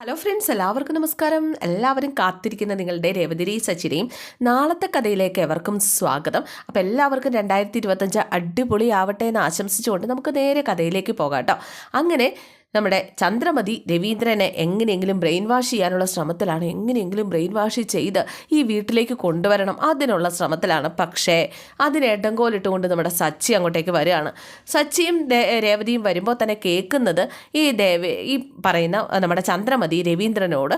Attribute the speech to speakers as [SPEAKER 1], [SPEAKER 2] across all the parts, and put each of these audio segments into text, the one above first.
[SPEAKER 1] Hello friends എല്ലാവർക്കും നമസ്കാരം. എല്ലാവരും കാത്തിരിക്കുന്ന നിങ്ങളുടെ രേവതിരി സച്ചിനെയും നാളത്തെ കഥയിലേക്ക് എവർക്കും സ്വാഗതം. അപ്പോൾ എല്ലാവർക്കും രണ്ടായിരത്തി ഇരുപത്തഞ്ച് അടിപൊളിയാവട്ടെ എന്ന് ആശംസിച്ചുകൊണ്ട് നമുക്ക് നേരെ കഥയിലേക്ക് പോകാം കേട്ടോ. അങ്ങനെ നമ്മുടെ ചന്ദ്രമതി രവീന്ദ്രനെ എങ്ങനെയെങ്കിലും ബ്രെയിൻ വാഷ് ചെയ്യാനുള്ള ശ്രമത്തിലാണ് എങ്ങനെയെങ്കിലും ബ്രെയിൻ വാഷ് ചെയ്ത് ഈ വീട്ടിലേക്ക് കൊണ്ടുവരണം. അതിനുള്ള ശ്രമത്തിലാണ്. പക്ഷേ അതിന് എഡങ്കോലിട്ടുകൊണ്ട് നമ്മുടെ സച്ചി അങ്ങോട്ടേക്ക് വരികയാണ്. സച്ചിയും രേവതിയും വരുമ്പോൾ തന്നെ കേൾക്കുന്നത് ഈ ദേവ ഈ പറയുന്ന നമ്മുടെ ചന്ദ്രമതി രവീന്ദ്രനോട്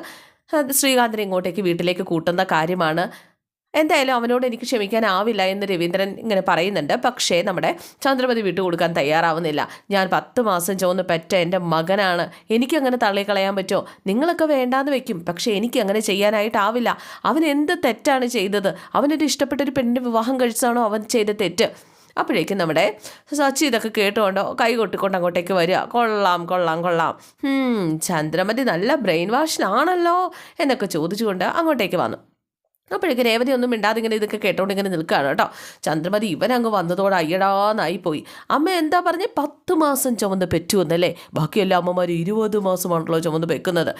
[SPEAKER 1] ശ്രീകാന്തിനെ ഇങ്ങോട്ടേക്ക് വീട്ടിലേക്ക് കൂട്ടുന്ന കാര്യമാണ്. എന്തായാലും അവനോട് എനിക്ക് ക്ഷമിക്കാനാവില്ല എന്ന് രവീന്ദ്രൻ ഇങ്ങനെ പറയുന്നുണ്ട്. പക്ഷേ നമ്മുടെ ചന്ദ്രമതി വിട്ടുകൊടുക്കാൻ തയ്യാറാവുന്നില്ല. ഞാൻ പത്ത് മാസം ചോന്ന് പെറ്റ എന്റെ മകനാണ്. എനിക്കങ്ങനെ തള്ളിക്കളയാൻ പറ്റുമോ നിങ്ങളൊക്കെ വേണ്ടാന്ന് വെക്കും. പക്ഷേ എനിക്ക് അങ്ങനെ ചെയ്യാനായിട്ടാവില്ല. അവൻ എന്ത് തെറ്റാണ് ചെയ്തത്? അവനൊരു ഇഷ്ടപ്പെട്ടൊരു പെണ്ണിന്റെ വിവാഹം കഴിച്ചതാണോ അവൻ ചെയ്ത തെറ്റ്? അപ്പോഴേക്കും നമ്മുടെ സച്ചി ഇതൊക്കെ കേട്ടുകൊണ്ടോ കൈ കൊട്ടിക്കൊണ്ട് അങ്ങോട്ടേക്ക് വരിക. കൊള്ളാം കൊള്ളാം കൊള്ളാം. ചന്ദ്രമതി നല്ല ബ്രെയിൻ വാഷിനാണല്ലോ എന്നൊക്കെ ചോദിച്ചുകൊണ്ട് അങ്ങോട്ടേക്ക് വന്നു. അപ്പോഴേക്ക് രേവതി ഒന്നും മിണ്ടാതെ ഇങ്ങനെ ഇതൊക്കെ കേട്ടോണ്ട് ഇങ്ങനെ നിൽക്കുകയാണ് കേട്ടോ. ചന്ദ്രമതി ഇവനങ്ങ് വന്നതോടെ അയ്യടാന്നായി പോയി അമ്മ എന്താ പറഞ്ഞ്? പത്ത് മാസം ചുമന്ന് പെറ്റു എന്നല്ലേ ബാക്കിയെല്ലാം എല്ലാ അമ്മമാരും ഇരുപത് മാസമാണല്ലോ ചുമന്ന് വെക്കുന്നത്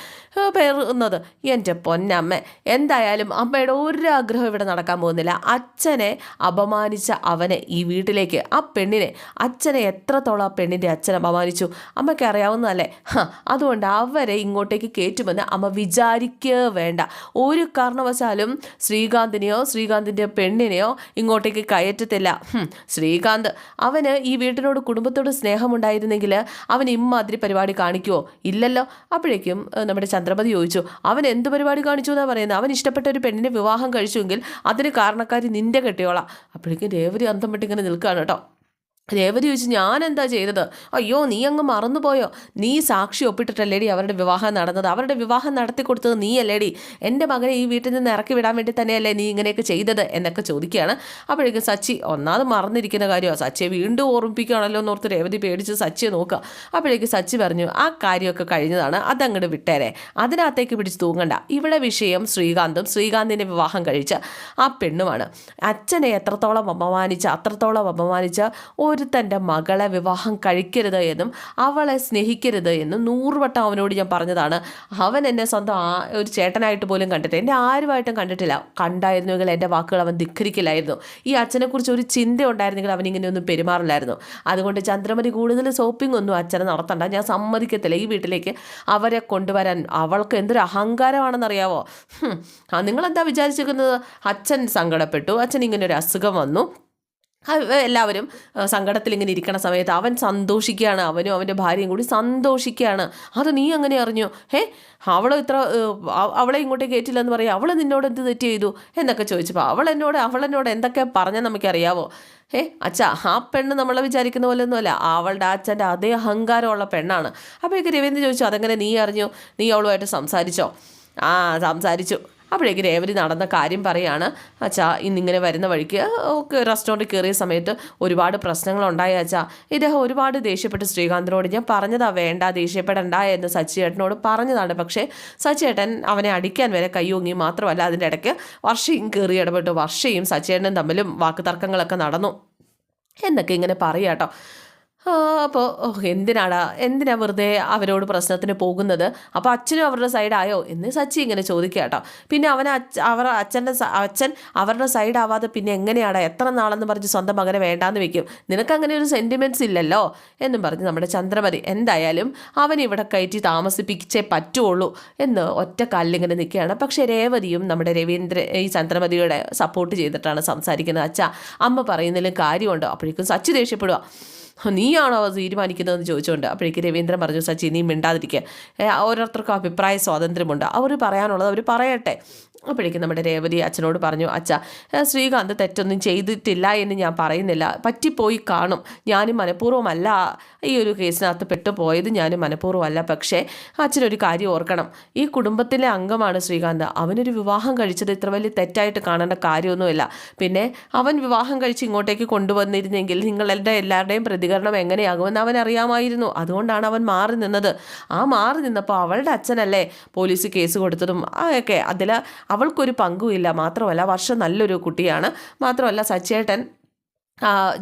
[SPEAKER 1] പേറുന്നത് എന്റെ പൊന്നമ്മ. എന്തായാലും അമ്മയുടെ ഒരു ആഗ്രഹം ഇവിടെ നടക്കാൻ പോകുന്നില്ല. അച്ഛനെ അപമാനിച്ച അവനെ ഈ വീട്ടിലേക്ക് ആ പെണ്ണിനെ അച്ഛനെ എത്രത്തോളം ആ പെണ്ണിന്റെ അച്ഛൻ അപമാനിച്ചു? അമ്മയ്ക്ക് അറിയാവുന്നതല്ലേ അതുകൊണ്ട് അവരെ ഇങ്ങോട്ടേക്ക് കയറ്റുമെന്ന് അമ്മ വിചാരിക്കുക വേണ്ട. ഒരു കാരണവശാലും ശ്രീകാന്തിനെയോ ശ്രീകാന്തിന്റെ പെണ്ണിനെയോ ഇങ്ങോട്ടേക്ക് കയറ്റത്തില്ല. ശ്രീകാന്ത് അവന് ഈ വീട്ടിനോട് കുടുംബത്തോട് സ്നേഹമുണ്ടായിരുന്നെങ്കിൽ അവൻ ഇമ്മാതിരി പരിപാടി കാണിക്കുമോ ഇല്ലല്ലോ. അപ്പോഴേക്കും നമ്മുടെ ചന്ദ്രപതി ചോദിച്ചു അവൻ എന്ത് പരിപാടി കാണിച്ചു എന്നാണ് പറയുന്നത് അവൻ ഇഷ്ടപ്പെട്ട ഒരു പെണ്ണിനെ വിവാഹം കഴിച്ചുവെങ്കിൽ അതിന് കാരണക്കാരി നിന്റെ കെട്ടിയോളാം. അപ്പോഴേക്കും രേവതി അന്തം വിട്ട് ഇങ്ങനെ നിൽക്കുകയാണ് കേട്ടോ. രേവതി ചോദിച്ചു ഞാൻ എന്താ ചെയ്തത്? അയ്യോ നീ അങ്ങ് മറന്നുപോയോ? നീ സാക്ഷി ഒപ്പിട്ടിട്ടല്ലേടി അവരുടെ വിവാഹം നടന്നത്? അവരുടെ വിവാഹം നടത്തി കൊടുത്തത് നീയല്ലേടി? എന്റെ മകനെ ഈ വീട്ടിൽ നിന്ന് ഇറക്കി വിടാൻ വേണ്ടി തന്നെയല്ലേ നീ ഇങ്ങനെയൊക്കെ ചെയ്തത്? എന്നൊക്കെ ചോദിക്കുകയാണ്. അപ്പോഴേക്കും സച്ചി ഒന്നാമത് മറന്നിരിക്കുന്ന കാര്യമാണ് സച്ചിയെ വീണ്ടും ഓർമ്മിപ്പിക്കുകയാണല്ലോ എന്നോർത്ത് രേവതി പേടിച്ച് സച്ചിയെ നോക്കുക. അപ്പോഴേക്കും സച്ചി പറഞ്ഞു ആ കാര്യമൊക്കെ കഴിഞ്ഞതാണ്. അതങ്ങോട്ട് വിട്ടേരെ. അതിനകത്തേക്ക് പിടിച്ച് തൂങ്ങണ്ട. ഇവിടെ വിഷയം ശ്രീകാന്തും ശ്രീകാന്തിന്റെ വിവാഹം കഴിച്ച ആ പെണ്ണുമാണ്. അച്ഛനെ എത്രത്തോളം അപമാനിച്ച് അത്രത്തോളം അപമാനിച്ച് ഒരുത്തന്റെ മകളെ വിവാഹം കഴിക്കരുത് എന്നും അവളെ സ്നേഹിക്കരുത് എന്നും നൂറുവട്ടം അവനോട് ഞാൻ പറഞ്ഞതാണ്. അവൻ എന്നെ സ്വന്തം ആ ഒരു ചേട്ടനായിട്ട് പോലും കണ്ടിട്ടില്ല. എന്നെ ആരുമായിട്ടും കണ്ടിട്ടില്ല. കണ്ടായിരുന്നുവെങ്കിൽ എന്റെ വാക്കുകൾ അവൻ ധിഖരിക്കില്ലായിരുന്നു ഈ അച്ഛനെക്കുറിച്ച് ഒരു ചിന്ത ഉണ്ടായിരുന്നെങ്കിൽ അവൻ ഇങ്ങനെയൊന്നും പെരുമാറില്ലായിരുന്നു. അതുകൊണ്ട് ചന്ദ്രമതി കൂടുതൽ സോപ്പിംഗ് ഒന്നും അച്ഛനെ നടത്തണ്ട. ഞാൻ സമ്മതിക്കത്തില്ല. ഈ വീട്ടിലേക്ക് അവരെ കൊണ്ടുവരാൻ അവൾക്ക് എന്തൊരു അഹങ്കാരമാണെന്നറിയാവോ? നിങ്ങളെന്താ വിചാരിച്ചിരിക്കുന്നത്? അച്ഛൻ സങ്കടപ്പെട്ടു. അച്ഛൻ ഇങ്ങനെ ഒരു അസുഖം വന്നു. എല്ലാവരും സങ്കടത്തിൽ ഇങ്ങനെ ഇരിക്കണ സമയത്ത് അവൻ സന്തോഷിക്കുകയാണ് അവനും അവന്റെ ഭാര്യയും കൂടി സന്തോഷിക്കുകയാണ്. അത് നീ അങ്ങനെ അറിഞ്ഞു? ഹേ അവൾ ഇത്ര അവളെ ഇങ്ങോട്ടേ കയറ്റില്ലെന്ന് പറയാം അവൾ നിന്നോട് എന്ത് തെറ്റ് ചെയ്തു? എന്നൊക്കെ ചോദിച്ചപ്പോൾ അവൾ എന്നോട് അവൾ എന്നോട് എന്തൊക്കെ പറഞ്ഞാൽ നമുക്കറിയാവോ? ഏ അച്ഛാ ആ പെണ്ണ് നമ്മളെ വിചാരിക്കുന്ന പോലെ ഒന്നുമല്ല അവളുടെ അച്ഛന്റെ അതേ അഹങ്കാരമുള്ള പെണ്ണാണ്. അപ്പോഴേക്ക് രവീന്ദ്രൻ ചോദിച്ചു അതെങ്ങനെ നീ അറിഞ്ഞു? നീ അവളുമായിട്ട് സംസാരിച്ചോ? ആ സംസാരിച്ചു. അപ്പോഴേക്ക് രേവതി നടന്ന കാര്യം പറയാണ്. അച്ഛാ ഇന്നിങ്ങനെ വരുന്ന വഴിക്ക് റെസ്റ്റോറന്റ് കയറിയ സമയത്ത് ഒരുപാട് പ്രശ്നങ്ങളുണ്ടായ അച്ഛാ. ഇദ്ദേഹം ഒരുപാട് ദേഷ്യപ്പെട്ട് ശ്രീകാന്തിനോട് ഞാൻ പറഞ്ഞതാ വേണ്ട ദേഷ്യപ്പെടണ്ട എന്ന് സച്ചിയേട്ടനോട് പറഞ്ഞതാണ്. പക്ഷേ സച്ചിയേട്ടൻ അവനെ അടിക്കാൻ വരെ കയ്യൊങ്ങി മാത്രമല്ല അതിന്റെ ഇടയ്ക്ക് വർഷയും കയറി ഇടപെട്ടു. വർഷയും സച്ചിയേട്ടനും തമ്മിലും വാക്കുതർക്കങ്ങളൊക്കെ നടന്നു. എന്നൊക്കെ ഇങ്ങനെ പറയാട്ടോ. അപ്പോൾ എന്തിനാടാ? എന്തിനാ വെറുതെ അവരോട് പ്രശ്നത്തിന് പോകുന്നത്? അപ്പോൾ അച്ഛനും അവരുടെ സൈഡായോ എന്ന് സച്ചി ഇങ്ങനെ ചോദിക്കുക കേട്ടോ. പിന്നെ അവൻ അവർ അച്ഛന്റെ അച്ഛൻ അവരുടെ സൈഡാവാതെ പിന്നെ എങ്ങനെയാടാ? എത്ര നാളെന്ന് പറഞ്ഞ് സ്വന്തം മകനെ വേണ്ടാന്ന് വെക്കും. നിനക്കങ്ങനെ ഒരു സെന്റിമെന്റ്സ് ഇല്ലല്ലോ? എന്നും പറഞ്ഞ് നമ്മുടെ ചന്ദ്രമതി എന്തായാലും അവൻ ഇവിടെ കയറ്റി താമസിപ്പിച്ചേ പറ്റുള്ളൂ എന്ന് ഒറ്റ കാലിലിങ്ങനെ നിൽക്കുകയാണ്. പക്ഷേ രേവതിയും നമ്മുടെ രവീന്ദ്ര ഈ ചന്ദ്രമതിയുടെ സപ്പോർട്ട് ചെയ്തിട്ടാണ് സംസാരിക്കുന്നത്. അച്ഛാ അമ്മ പറയുന്നതിലും കാര്യമുണ്ടോ. അപ്പോഴേക്കും സച്ചി ദേഷ്യപ്പെടുക നീയാണോ അത് തീരുമാനിക്കുന്നതെന്ന് ചോദിച്ചുകൊണ്ട് അപ്പോഴേക്ക് രവീന്ദ്രൻ പറഞ്ഞു സച്ചി നീ മിണ്ടാതിരിക്കുക ഓരോരുത്തർക്കും അഭിപ്രായ സ്വാതന്ത്ര്യമുണ്ട്. അവർ പറയാനുള്ളത് അവർ പറയട്ടെ. അപ്പോഴേക്കും നമ്മുടെ രേവതി അച്ഛനോട് പറഞ്ഞു അച്ഛ ശ്രീകാന്ത് തെറ്റൊന്നും ചെയ്തിട്ടില്ല എന്ന് ഞാൻ പറയുന്നില്ല. പറ്റിപ്പോയി കാണും. ഞാനും മനഃപൂർവമല്ല ഈ ഒരു കേസിനകത്ത് പെട്ടുപോയത്. ഞാനും മനഃപൂർവമല്ല. പക്ഷേ അച്ഛനൊരു കാര്യം ഓർക്കണം. ഈ കുടുംബത്തിലെ അംഗമാണ് ശ്രീകാന്ത്. അവനൊരു വിവാഹം കഴിച്ചത് ഇത്ര വലിയ തെറ്റായിട്ട് കാണേണ്ട കാര്യമൊന്നുമില്ല. പിന്നെ അവൻ വിവാഹം കഴിച്ച് ഇങ്ങോട്ടേക്ക് കൊണ്ടുവന്നിരുന്നെങ്കിൽ നിങ്ങളുടെ എല്ലാവരുടെയും പ്രതികരണം എങ്ങനെയാകുമെന്ന് അവൻ അറിയാമായിരുന്നു അതുകൊണ്ടാണ് അവൻ മാറി നിന്നത്. ആ മാറി നിന്നപ്പോൾ അവളുടെ അച്ഛനല്ലേ പോലീസ് കേസ് കൊടുത്തതും ഒക്കെ അതിൽ അവൾക്കൊരു പങ്കുമില്ല. മാത്രമല്ല വർഷം നല്ലൊരു കുട്ടിയാണ്. മാത്രമല്ല സച്ചേട്ടൻ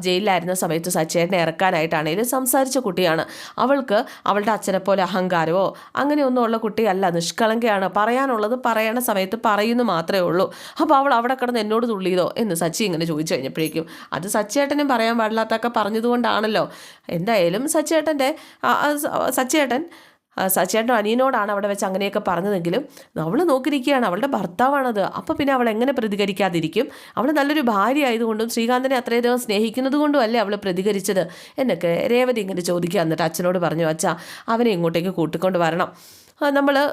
[SPEAKER 1] ജയിലിലായിരുന്ന സമയത്ത് സച്ചേട്ടനെ ഇറക്കാനായിട്ടാണെങ്കിലും സംസാരിച്ച കുട്ടിയാണ്. അവൾക്ക് അവളുടെ അച്ഛനെ പോലെ അഹങ്കാരമോ അങ്ങനെയൊന്നും ഉള്ള കുട്ടിയല്ല. നിഷ്കളങ്കയാണ്. പറയാനുള്ളത് പറയണ സമയത്ത് പറയുന്നു മാത്രമേ ഉള്ളൂ. അപ്പോൾ അവൾ അവിടെ കിടന്ന് എന്നോട് തുള്ളിയതോ എന്ന് സച്ചി ഇങ്ങനെ ചോദിച്ചു കഴിഞ്ഞപ്പോഴേക്കും. അത് സച്ചേട്ടനും പറയാൻ പാടില്ലാത്തൊക്കെ പറഞ്ഞതുകൊണ്ടാണല്ലോ. എന്തായാലും സച്ചേട്ടന്റെ സച്ചേട്ടൻ സച്ചേട്ടൻ അനിയനോടാണ് അവിടെ വെച്ച് അങ്ങനെയൊക്കെ പറഞ്ഞതെങ്കിലും അവൾ നോക്കിയിരിക്കുകയാണ്. അവളുടെ ഭർത്താവാണത്. അപ്പോൾ പിന്നെ അവൾ എങ്ങനെ പ്രതികരിക്കാതിരിക്കും? അവൾ നല്ലൊരു ഭാര്യ ആയതുകൊണ്ടും ശ്രീകാന്തിനെ അത്രയധികം സ്നേഹിക്കുന്നത് കൊണ്ടും അല്ലേ അവൾ പ്രതികരിച്ചത്? എന്നൊക്കെ രേവതി ഇങ്ങനെ ചോദിക്കുക എന്നിട്ട് അച്ഛനോട് പറഞ്ഞു അച്ഛാ അവനെ ഇങ്ങോട്ടേക്ക് കൂട്ടിക്കൊണ്ട് വരണം. നമ്മൾ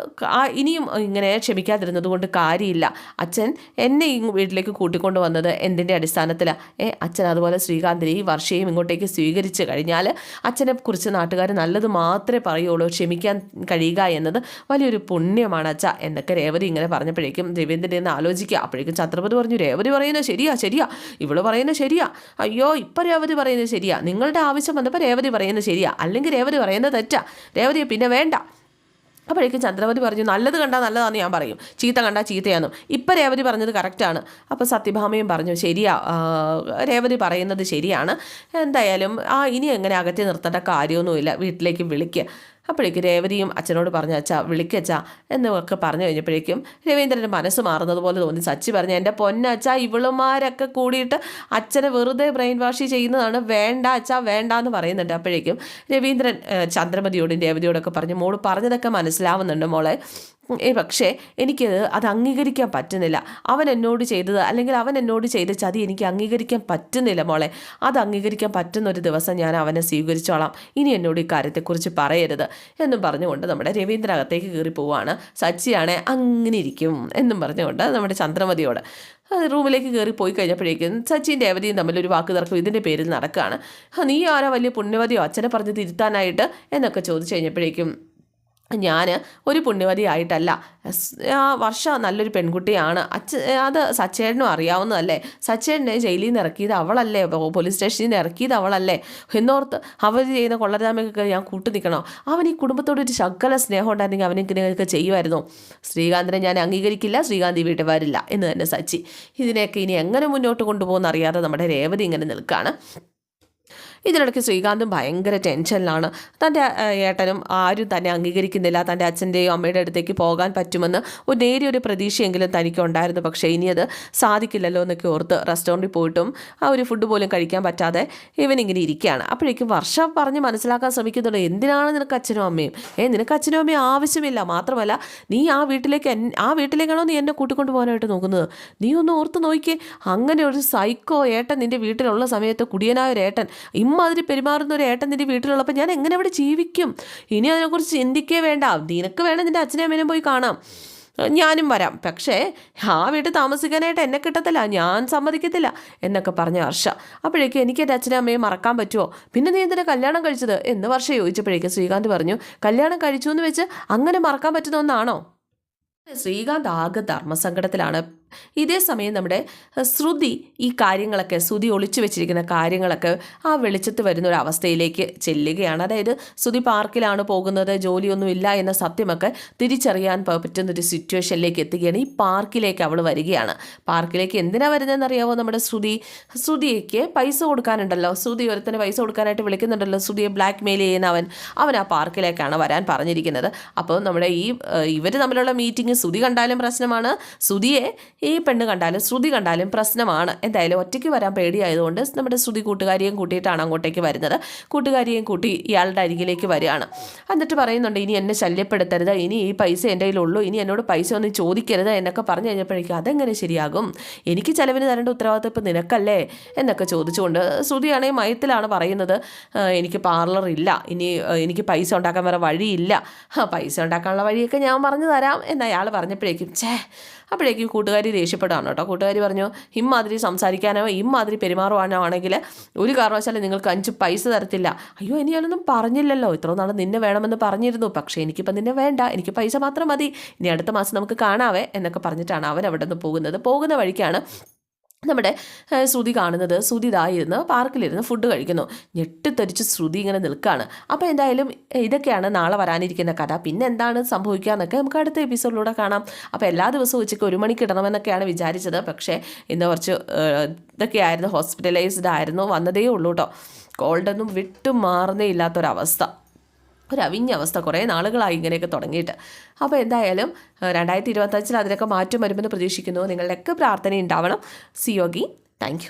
[SPEAKER 1] ഇനിയും ഇങ്ങനെ ക്ഷമിക്കാതിരുന്നത് കൊണ്ട് കാര്യമില്ല. അച്ഛൻ എന്നെ ഈ വീട്ടിലേക്ക് കൂട്ടിക്കൊണ്ട് വന്നത് എന്തിന്റെ അടിസ്ഥാനത്തിലാണ് ഏ അച്ഛൻ അതുപോലെ ശ്രീകാന്തിനെ ഈ വർഷയും ഇങ്ങോട്ടേക്ക് സ്വീകരിച്ച് കഴിഞ്ഞാൽ അച്ഛനെ കുറിച്ച് നാട്ടുകാർ നല്ലത് മാത്രമേ പറയുള്ളൂ. ക്ഷമിക്കാൻ കഴിയുക എന്നത് വലിയൊരു പുണ്യമാണ് അച്ഛ എന്നൊക്കെ രേവതി ഇങ്ങനെ പറഞ്ഞപ്പോഴേക്കും രവീന്ദ്രനെ ഒന്ന് ആലോചിക്കുക. അപ്പോഴേക്കും ഛത്രപതി പറഞ്ഞു രേവതി പറയുന്നത് ശരിയാ ശരിയാ. ഇവൾ പറയുന്നത് ശരിയാ. അയ്യോ ഇപ്പം രേവതി പറയുന്നത് ശരിയാ. നിങ്ങളുടെ ആവശ്യം വന്നപ്പോൾ രേവതി പറയുന്നത് ശരിയാ. അല്ലെങ്കിൽ രേവതി പറയുന്നത് തെറ്റാ. രേവതിയെ പിന്നെ വേണ്ട. അപ്പോഴേക്കും ചന്ദ്രവതി പറഞ്ഞു നല്ലത് കണ്ടാൽ നല്ലതാണെന്ന് ഞാൻ പറയും. ചീത്ത കണ്ടാൽ ചീത്തയാണെന്നും ഇപ്പം രേവതി പറഞ്ഞത് കറക്റ്റാണ് അപ്പോൾ സത്യഭാമയും പറഞ്ഞു ശരിയാ രേവതി പറയുന്നത് ശരിയാണ്. എന്തായാലും ആ ഇനി എങ്ങനെ അകറ്റി നിർത്തേണ്ട കാര്യമൊന്നുമില്ല. വീട്ടിലേക്ക് വിളിക്കുക അപ്പോഴേക്കും രേവതിയും അച്ഛനോട് പറഞ്ഞു അച്ഛാ വിളിക്കച്ച എന്നൊക്കെ പറഞ്ഞു കഴിഞ്ഞപ്പോഴേക്കും രവീന്ദ്രന്റെ മനസ്സ് മാറുന്നത് പോലെ തോന്നി. സച്ചി പറഞ്ഞു എന്റെ പൊന്നച്ഛ ഇവളുമാരൊക്കെ കൂടിയിട്ട് അച്ഛനെ വെറുതെ ബ്രെയിൻ വാഷ് ചെയ്യുന്നതാണ് വേണ്ട അച്ഛാ വേണ്ട എന്ന് പറയുന്നുണ്ട്. അപ്പോഴേക്കും രവീന്ദ്രൻ ചന്ദ്രമതിയോടും രേവതിയോടൊക്കെ പറഞ്ഞു മോൾ പറഞ്ഞതൊക്കെ മനസ്സിലാവുന്നുണ്ട് മോളെ പക്ഷേ എനിക്കത് അത് അംഗീകരിക്കാൻ പറ്റുന്നില്ല. അവൻ എന്നോട് ചെയ്തത് അല്ലെങ്കിൽ അവൻ എന്നോട് ചെയ്ത ചതി എനിക്ക് അംഗീകരിക്കാൻ പറ്റുന്നില്ല മോളെ. അത് അംഗീകരിക്കാൻ പറ്റുന്ന ഒരു ദിവസം ഞാൻ അവനെ സ്വീകരിച്ചോളാം. ഇനി എന്നോട് ഈ കാര്യത്തെക്കുറിച്ച് പറയരുത് എന്നും പറഞ്ഞുകൊണ്ട് നമ്മുടെ രവീന്ദ്രകത്തേക്ക് കയറി പോവുകയാണ് സച്ചിയാണെ അങ്ങനെ ഇരിക്കും എന്നും പറഞ്ഞുകൊണ്ട് നമ്മുടെ ചന്ദ്രമതിയോട്. റൂമിലേക്ക് കയറി പോയി കഴിഞ്ഞപ്പോഴേക്കും സച്ചിൻ രേവതിയും തമ്മിൽ ഒരു വാക്ക് തർക്കം ഇതിന്റെ പേരിൽ നടക്കുകയാണ് നീ ആരോ വലിയ പുണ്യവതിയോ? അച്ഛനെ പറഞ്ഞ് തിരുത്താനായിട്ട് എന്നൊക്കെ ചോദിച്ചു കഴിഞ്ഞപ്പോഴേക്കും ഞാൻ ഒരു പുണ്യവതി ആയിട്ടല്ല ആ വർഷ നല്ലൊരു പെൺകുട്ടിയാണ്. അച്ഛ അത് സച്ചേടനും അറിയാവുന്നതല്ലേ? സച്ചേടനെ ജയിലിൽ നിന്ന് ഇറക്കിയത് അവളല്ലേ? പോലീസ് സ്റ്റേഷനിൽ നിന്ന് ഇറക്കിയത് അവളല്ലേ? എന്നോർത്ത് അവർ ചെയ്യുന്ന കൊള്ളരാമയ്ക്കൊക്കെ ഞാൻ കൂട്ടു നിൽക്കണോ? അവൻ ഈ കുടുംബത്തോട് ഒരു ശകല സ്നേഹം ഉണ്ടായിരുന്നെങ്കിൽ അവനിങ്ങനെയൊക്കെ ചെയ്യുമായിരുന്നു. ശ്രീകാന്തിനെ ഞാൻ അംഗീകരിക്കില്ല ശ്രീകാന്തി വീട്ടിൽ വരില്ല എന്ന് തന്നെ സച്ചി. ഇതിനെയൊക്കെ ഇനി എങ്ങനെ മുന്നോട്ട് കൊണ്ടുപോകുമെന്ന് അറിയാതെ നമ്മുടെ രേവതി ഇങ്ങനെ നിൽക്കുകയാണ് ഇതിനിടയ്ക്ക് ശ്രീകാന്തും ഭയങ്കര ടെൻഷനിലാണ്. തന്റെ ഏട്ടനും ആരും തന്നെ അംഗീകരിക്കുന്നില്ല. തന്റെ അച്ഛന്റെയും അമ്മയുടെ അടുത്തേക്ക് പോകാൻ പറ്റുമെന്ന് ഒരു നേരിയൊരു പ്രതീക്ഷയെങ്കിലും തനിക്ക് ഉണ്ടായിരുന്നു പക്ഷേ ഇനി അത് സാധിക്കില്ലല്ലോ എന്നൊക്കെ ഓർത്ത് റെസ്റ്റോറന്റിൽ പോയിട്ടും ആ ഒരു ഫുഡ് പോലും കഴിക്കാൻ പറ്റാതെ ഇവൻ ഇങ്ങനെ ഇരിക്കുകയാണ്. അപ്പോഴേക്കും വർഷം പറഞ്ഞ് മനസ്സിലാക്കാൻ ശ്രമിക്കുന്നുണ്ട് എന്തിനാണ് നിനക്ക് അച്ഛനും അമ്മയും? ഏ നിനക്ക് അച്ഛനും അമ്മയും ആവശ്യമില്ല. മാത്രമല്ല നീ ആ വീട്ടിലേക്ക് ആ വീട്ടിലേക്കാണോ നീ എന്നെ കൂട്ടിക്കൊണ്ട് പോകാനായിട്ട് നോക്കുന്നത്? നീ ഒന്ന് ഓർത്ത് നോക്കിയേ അങ്ങനെ ഒരു സൈക്കോ ഏട്ടൻ നിന്റെ വീട്ടിലുള്ള സമയത്ത് കുടിയനായ ഒരു ഏട്ടൻ ഇമ്മാതിരി പെരുമാറുന്ന ഒരു ഏട്ടൻ നിന്റെ വീട്ടിലുള്ളപ്പോൾ ഞാൻ എങ്ങനെ അവിടെ ജീവിക്കും? ഇനി അതിനെക്കുറിച്ച് ചിന്തിക്കേ വേണ്ട. നിനക്ക് വേണം നിന്റെ അച്ഛനെ അമ്മേനും പോയി കാണാം. ഞാനും വരാം. പക്ഷേ ആ വീട്ടിൽ താമസിക്കാനായിട്ട് എന്നെ കിട്ടത്തില്ല. ഞാൻ സമ്മതിക്കത്തില്ല എന്നൊക്കെ പറഞ്ഞ വർഷ. അപ്പോഴേക്കും എനിക്ക് എന്റെ അച്ഛനും അമ്മയും മറക്കാൻ പറ്റുമോ പിന്നെ നീ എന്തിനാ കല്യാണം കഴിച്ചത്? എന്ന് വർഷം ചോദിച്ചപ്പോഴേക്കും ശ്രീകാന്ത് പറഞ്ഞു കല്യാണം കഴിച്ചു എന്ന് വെച്ച് അങ്ങനെ മറക്കാൻ പറ്റുന്ന ഒന്നാണോ ശ്രീകാന്ത് ആകെ ധർമ്മസങ്കടത്തിലാണ്. ഇതേ സമയം നമ്മുടെ ശ്രുതി ഈ കാര്യങ്ങളൊക്കെ ശ്രുതി ഒളിച്ചു വെച്ചിരിക്കുന്ന കാര്യങ്ങളൊക്കെ ആ വെളിച്ചത്ത് വരുന്ന ഒരു അവസ്ഥയിലേക്ക് ചെല്ലുകയാണ്. അതായത് ശ്രുതി പാർക്കിലാണ് പോകുന്നത് ജോലിയൊന്നുമില്ല എന്ന സത്യമൊക്കെ തിരിച്ചറിയാൻ പറ്റുന്ന ഒരു സിറ്റുവേഷനിലേക്ക് എത്തുകയാണ്. ഈ പാർക്കിലേക്ക് അവൾ വരികയാണ്. പാർക്കിലേക്ക് എന്തിനാ വരുന്നതെന്ന് അറിയാമോ നമ്മുടെ ശ്രുതി? ശ്രുതിക്ക് പൈസ കൊടുക്കാനുണ്ടല്ലോ. ശ്രുതി ഒരുത്തന് പൈസ കൊടുക്കാനായിട്ട് വിളിക്കുന്നുണ്ടല്ലോ. ശ്രുതിയെ ബ്ലാക്ക് മെയിൽ ചെയ്യുന്ന അവൻ അവൻ ആ പാർക്കിലേക്കാണ് വരാൻ പറഞ്ഞിരിക്കുന്നത്. അപ്പോൾ നമ്മുടെ ഈ ഇവർ തമ്മിലുള്ള മീറ്റിംഗ് ശ്രുതി കണ്ടാലും പ്രശ്നമാണ്. ശ്രുതിയെ ഈ പെണ്ണ് കണ്ടാലും ശ്രുതി കണ്ടാലും പ്രശ്നമാണ്. എന്തായാലും ഒറ്റയ്ക്ക് വരാൻ പേടിയായതുകൊണ്ട് നമ്മുടെ ശ്രുതി കൂട്ടുകാരിയും കൂട്ടിയിട്ടാണ് അങ്ങോട്ടേക്ക് വരുന്നത്. കൂട്ടുകാരിയും കൂട്ടി ഇയാളുടെ അരികിലേക്ക് വരികയാണ്. എന്നിട്ട് പറയുന്നുണ്ട് ഇനി എന്നെ ശല്യപ്പെടുത്തരുത്. ഇനി ഈ പൈസ എന്റെ കയ്യിലുള്ളൂ. ഇനി എന്നോട് പൈസ ഒന്നും ചോദിക്കരുത് എന്നൊക്കെ പറഞ്ഞു കഴിഞ്ഞപ്പോഴേക്കും അതെങ്ങനെ ശരിയാകും? എനിക്ക് ചിലവിന് തരേണ്ട ഉത്തരവാദിത്വം ഇപ്പം നിനക്കല്ലേ? എന്നൊക്കെ ചോദിച്ചുകൊണ്ട് ശ്രുതിയാണെങ്കിൽ മയത്തിലാണ് പറയുന്നത്. എനിക്ക് പാർലർ ഇല്ല. ഇനി എനിക്ക് പൈസ ഉണ്ടാക്കാൻ വേറെ വഴിയില്ല. പൈസ ഉണ്ടാക്കാനുള്ള വഴിയൊക്കെ ഞാൻ പറഞ്ഞു തരാം എന്ന് അയാൾ പറഞ്ഞപ്പോഴേക്കും ഛേ അപ്പോഴേക്കും കൂട്ടുകാരി ദേഷ്യപ്പെടുകയാണ് കേട്ടോ. കൂട്ടുകാരി പറഞ്ഞു ഇമ്മാതിരി സംസാരിക്കാനോ ഇമ്മാതിരി പെരുമാറുവാനോ ആണെങ്കിൽ ഒരു കാരണവശാലും നിങ്ങൾക്ക് അഞ്ച് പൈസ തരത്തില്ല. അയ്യോ ഇനി ഞാനൊന്നും പറഞ്ഞില്ലല്ലോ. ഇത്ര നാൾ നിന്നെ വേണമെന്ന് പറഞ്ഞിരുന്നു. പക്ഷേ എനിക്കിപ്പം നിന്നെ വേണ്ട. എനിക്ക് പൈസ മാത്രം മതി. ഇനി അടുത്ത മാസം നമുക്ക് കാണാവേ എന്നൊക്കെ പറഞ്ഞിട്ടാണ് അവൻ അവിടെ നിന്ന് പോകുന്നത്. പോകുന്ന വഴിക്കാണ് നമ്മുടെ ശ്രുതി കാണുന്നത് ശ്രുതി ഇതായിരുന്ന് പാർക്കിലിരുന്ന് ഫുഡ് കഴിക്കുന്നു. ഞെട്ടിത്തെറിച്ച് ശ്രുതി ഇങ്ങനെ നിൽക്കുകയാണ് അപ്പോൾ എന്തായാലും ഇതൊക്കെയാണ് നാളെ വരാനിരിക്കുന്ന കഥ. പിന്നെ എന്താണ് സംഭവിക്കുക എന്നൊക്കെ നമുക്ക് അടുത്ത എപ്പിസോഡിലൂടെ കാണാം. അപ്പോൾ എല്ലാ ദിവസവും ഉച്ചയ്ക്ക് ഒരു മണിക്ക് ഇടണമെന്നൊക്കെയാണ് വിചാരിച്ചത്. പക്ഷേ ഇന്ന് കുറച്ച് ഇതൊക്കെയായിരുന്നു ഹോസ്പിറ്റലൈസ്ഡ് ആയിരുന്നു വന്നതേ ഉള്ളൂ കേട്ടോ കോൾഡൊന്നും വിട്ടു മാറുന്നേ ഇല്ലാത്തൊരവസ്ഥ. ഒരു അവിഞ്ഞ അവസ്ഥ. കുറേ നാളുകളായി ഇങ്ങനെയൊക്കെ തുടങ്ങിയിട്ട്. അപ്പോൾ എന്തായാലും രണ്ടായിരത്തി ഇരുപത്തഞ്ചിൽ അതിനൊക്കെ മാറ്റം വരുമെന്ന് പ്രതീക്ഷിക്കുന്നു. നിങ്ങളുടെയൊക്കെ പ്രാർത്ഥന ഉണ്ടാവണം സിയോഗി താങ്ക്